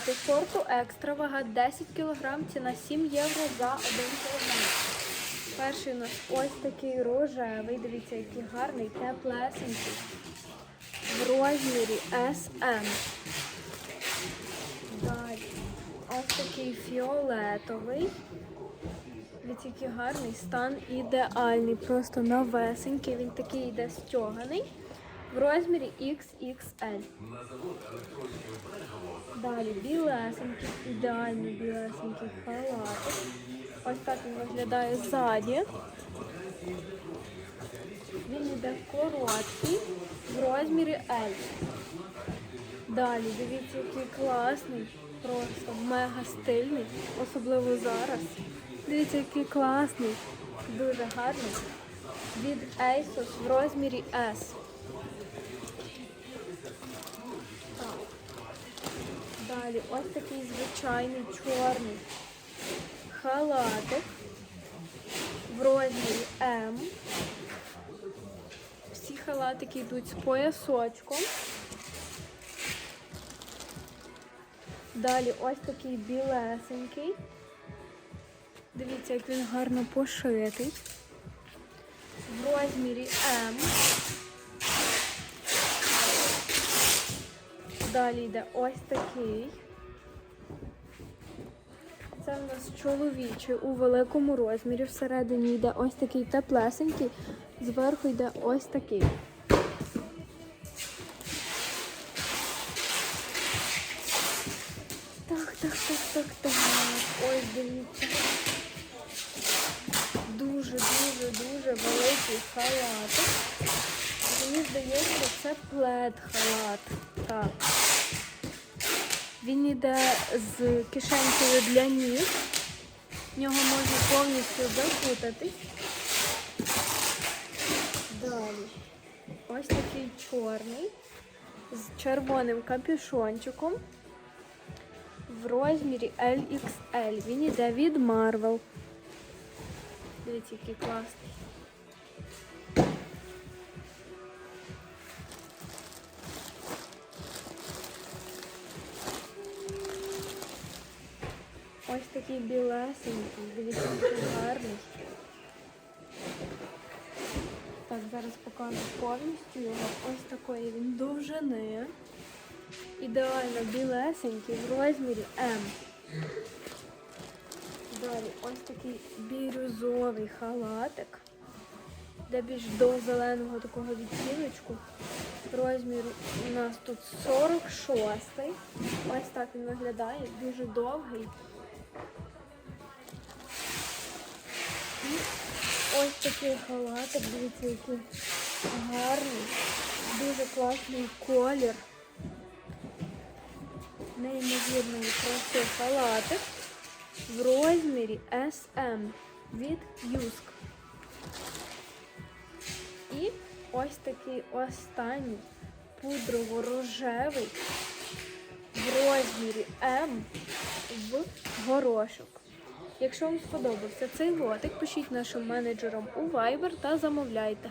халати сорту екстра, вага 10 кг, ціна 7 євро за 1 кг. Перший у нас ось такий рожевий, дивіться, який гарний, теплесенький. В розмірі SM. Далі. Ось такий фіолетовий. Дивіться, який гарний стан ідеальний, просто новесенький. Він такий йде стяганий в розмірі XXL. Далі білесенький, ідеальний білесенький халатик. Ось так він виглядає ззаді. Він йде короткий в розмірі L. Далі, дивіться, який класний, просто мега стильний, особливо зараз. Дивіться, який класний, дуже гарний. Від Asos в розмірі S. Далі ось такий звичайний чорний халатик в розмірі М. Всі халатики йдуть з поясочком. Далі ось такий білесенький. Дивіться, як він гарно пошитий. В розмірі М. Далі йде ось такий. Це в нас чоловічий у великому розмірі. Всередині йде ось такий теплесенький, зверху йде ось такий. Так, так, так, так, так. Ось дивіться. Дуже, дуже, дуже великий халатик. Здається, це плед халат. Так. Він йде з кишенькою для ніг. В нього можна повністю закутатись. Далі. Ось такий чорний з червоним капюшончиком в розмірі LXL. Він йде від Marvel. Дивіться, який класний. Ось такий білесенький, дивіться, гарний. Так, зараз покажу повністю його. Ось такої він довжини. Ідеально білесенький в розмірі М. Далі ось такий бірюзовий халатик, де більш до зеленого такого відтіночку. Розмір у нас тут 46. Ось так він виглядає, дуже довгий. Ось такий халатик, дивіться, який гарний, дуже класний колір. Неймовірний просто халатик в розмірі SM від Юск. І ось такий останній пудрово-рожевий розмірі М в горошок. Якщо вам сподобався цей лотик, пишіть нашим менеджерам у Viber та замовляйте.